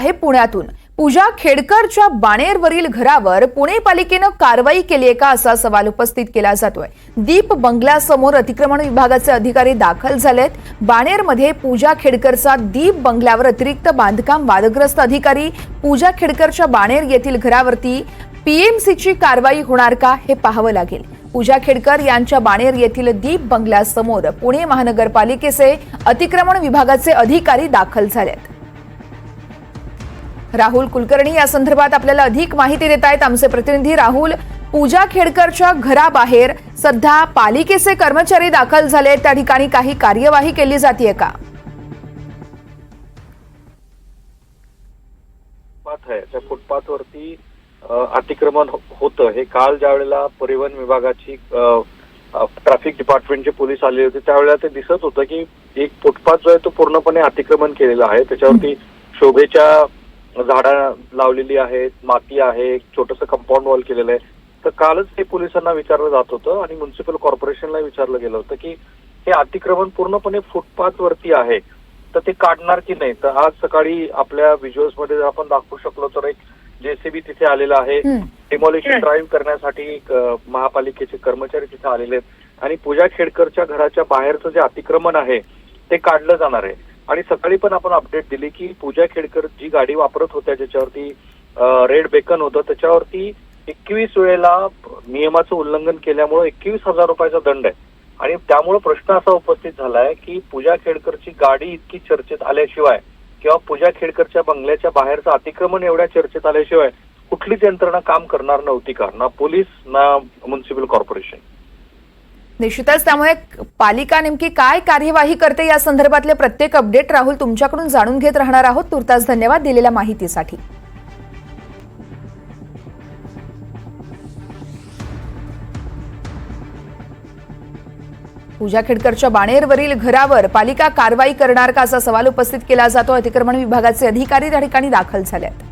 आहे पुण्यातून. पूजा खेडकरच्या बाणेरवरील घरावर पुणे पालिकेनं कारवाई केली आहे का असा सवाल उपस्थित केला जातोय. दीप बंगल्यासमोर अतिक्रमण विभागाचे अधिकारी दाखल झालेत. बाणेरमध्ये पूजा खेडकरचा दीप बंगल्यावर अतिरिक्त बांधकाम वादग्रस्त अधिकारी पूजा खेडकरच्या बाणेर येथील घरावरती पीएमसीची कारवाई होणार का हे पाहावं लागेल. पूजा खेडकर यांच्या बाणेर येथील दीप बंगल्यासमोर पुणे महानगरपालिकेचे अतिक्रमण विभागाचे अधिकारी दाखल झालेत. राहुल कुलकर्णी या संदर्भात आपल्याला अधिक माहिती देत आहेत आमचे प्रतिनिधी राहुल पूजा खेडकरच्या घराबाहेर सध्या पालिकेचे कर्मचारी दाखल झाले त्या ठिकाणी काही कार्यवाही केली जाते का? फुटपाथ आहे. त्या फुटपाथ वरती अतिक्रमण हो- होतं. हे काल ज्या वेळेला परिवहन विभागाची ट्रॅफिक डिपार्टमेंटचे पोलीस आले होते त्यावेळेला ते दिसत होतं की एक फुटपाथ जो आहे तो पूर्णपणे अतिक्रमण केलेला आहे. त्याच्यावरती शोभेच्या झाडं लावलेली आहेत माती आहे एक छोटंसं कंपाऊंड वॉल केलेलं आहे. तर कालच हे पोलिसांना विचारलं जात होतं आणि म्युन्सिपल कॉर्पोरेशनला विचारलं गेलं होतं की हे अतिक्रमण पूर्णपणे फुटपाथ वरती आहे तर ते काढणार की नाही? तर आज सकाळी आपल्या व्हिज्युअल्समध्ये जर आपण दाखवू शकलो तर एक जेसीबी तिथे आलेला आहे. डिमॉलिशन ड्राईव्ह करण्यासाठी महापालिकेचे कर्मचारी तिथे आलेले आहेत. आणि पूजा खेडकरच्या घराच्या बाहेरचं जे अतिक्रमण आहे ते काढलं जाणार आहे. आणि सकाळी पण आपण अपडेट दिली की पूजा खेडकर जी गाडी वापरत होत्या ज्याच्यावरती रेड बेकन होतं त्याच्यावरती एकवीस वेळेला नियमाचं उल्लंघन केल्यामुळे एकवीस हजार रुपयाचा दंड आहे. आणि त्यामुळे प्रश्न असा उपस्थित झालाय की पूजा खेडकरची गाडी इतकी चर्चेत आल्याशिवाय किंवा पूजा खेडकरच्या बंगल्याच्या बाहेरचं अतिक्रमण एवढ्या चर्चेत आल्याशिवाय कुठलीच यंत्रणा काम करणार नव्हती का? ना पोलीस ना म्युन्सिपल कॉर्पोरेशन निश्चितच त्यामुळे पालिका नेमकी काय कार्यवाही करते या संदर्भातले प्रत्येक अपडेट राहुल तुमच्याकडून जाणून घेत राहणार आहोत. तुर्तास धन्यवाद दिलेल्या माहितीसाठी. पूजा खेडकरच्या बाणेरवरील घरावर पालिका कारवाई करणार का असा सवाल उपस्थित केला जातो? अतिक्रमण विभागाचे अधिकारी त्या ठिकाणी दाखल झाले आहेत